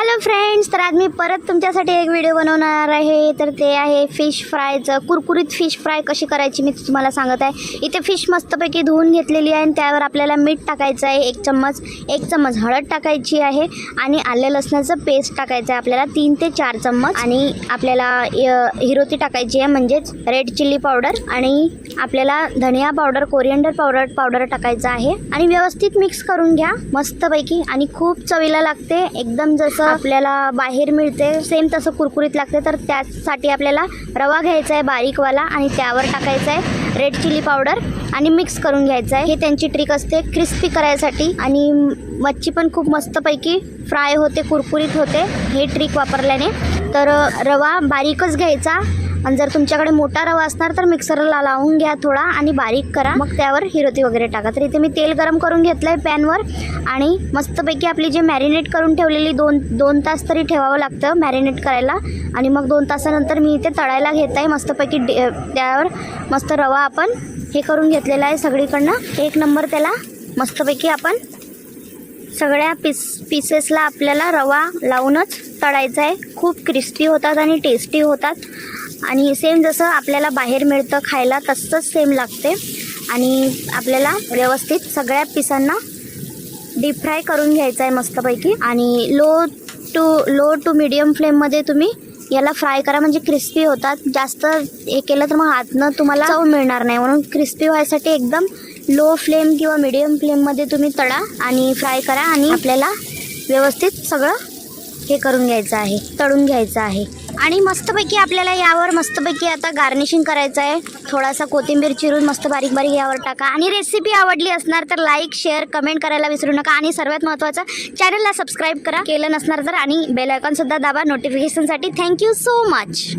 Hello friends तर आज मी परत तुमच्यासाठी एक व्हिडिओ बनवणार आहे. तर ते आहे फिश फ्रायचं कुरकुरीत फिश फ्राय कशी करायची मी तुम्हाला सांगत आहे. इथे फिश मस्तपैकी धुवून घेतलेली आहे आणि त्यावर आपल्याला मीठ टाकायचं आहे. एक चम्मच एक चम्मच हळद टाकायची आहे आणि आले लसणाचं पेस्ट टाकायचं आहे आपल्याला. तीन ते चार चम्मच. आणि आपल्याला य- हिरोती टाकायची आहे म्हणजेच रेड चिल्ली पावडर आणि आपल्याला धनिया पावडर कोरिअंडर पावडर पावडर टाकायचं आहे. आणि व्यवस्थित मिक्स करून घ्या. मस्तपैकी. आणि खूप चवीला लागते. एकदम जसं आपल्याला बाहेर मिळते. सेम तसं कुरकुरीत लागते. तर त्यासाठी आपल्याला रवा घ्यायचा आहे बारीकवाला आणि त्यावर टाकायचा आहे रेड चिली पावडर आणि मिक्स करून घ्यायचं आहे. हे त्यांची ट्रिक असते क्रिस्पी करायसाठी आणि मच्छी पण खूप मस्तपैकी फ्राय होते कुरकुरीत होते. हे ट्रिक वापरल्याने. तर रवा बारीकच घ्यायचा. आणि जर तुमच्याकडे मोठा रवा असणार तर मिक्सरला लावून घ्या थोडा आणि बारीक करा. मग त्यावर हिरोती वगैरे टाका. तर इथे मी तेल गरम करून घेतलं आहे पॅनवर आणि मस्तपैकी आपली जे मॅरिनेट करून ठेवलेली दोन दोन तास तरी ठेवावं लागतं मॅरिनेट करायला. आणि मग दोन तासानंतर मी इथे तळायला घेत आहे मस्तपैकी डे त्यावर मस्त रवा आपण हे करून घेतलेला आहे सगळीकडनं. एक नंबर त्याला मस्तपैकी आपण सगळ्या पीस पीसेसला आपल्याला रवा लावूनच तळायचा आहे. खूप क्रिस्पी होतात आणि टेस्टी होतात. आणि सेम जसं आपल्याला बाहेर मिळतं खायला तसंच सेम लागते. आणि आपल्याला व्यवस्थित सगळ्या पिसांना डीप फ्राय करून घ्यायचं आहे मस्तपैकी. आणि low to low to medium फ्लेममध्ये तुम्ही याला फ्राय करा. म्हणजे क्रिस्पी होतात. जास्त हे केलं तर मग आतनं तुम्हाला चव मिळणार नाही. म्हणून क्रिस्पी व्हायसाठी एकदम लो फ्लेम किंवा मिडियम फ्लेममध्ये तुम्ही तळा आणि फ्राय करा. आणि आपल्याला व्यवस्थित सगळं हे करून घ्यायचं आहे. तळून घ्यायचं आहे. आणि मस्तपैकी आपल्याला यावर मस्तपैकी आता गार्निशिंग करायचं आहे. थोडासा कोथिंबीर चिरून मस्त बारीक बारीक यावर टाका. आणि रेसिपी आवडली असणार तर लाईक शेअर कमेंट करायला विसरू नका. आणि सर्वात महत्त्वाचं चॅनलला सबस्क्राईब करा. केलं नसणार तर आणि बेल दाबा. नोटिफिकेशनसाठी थँक्यू सो मच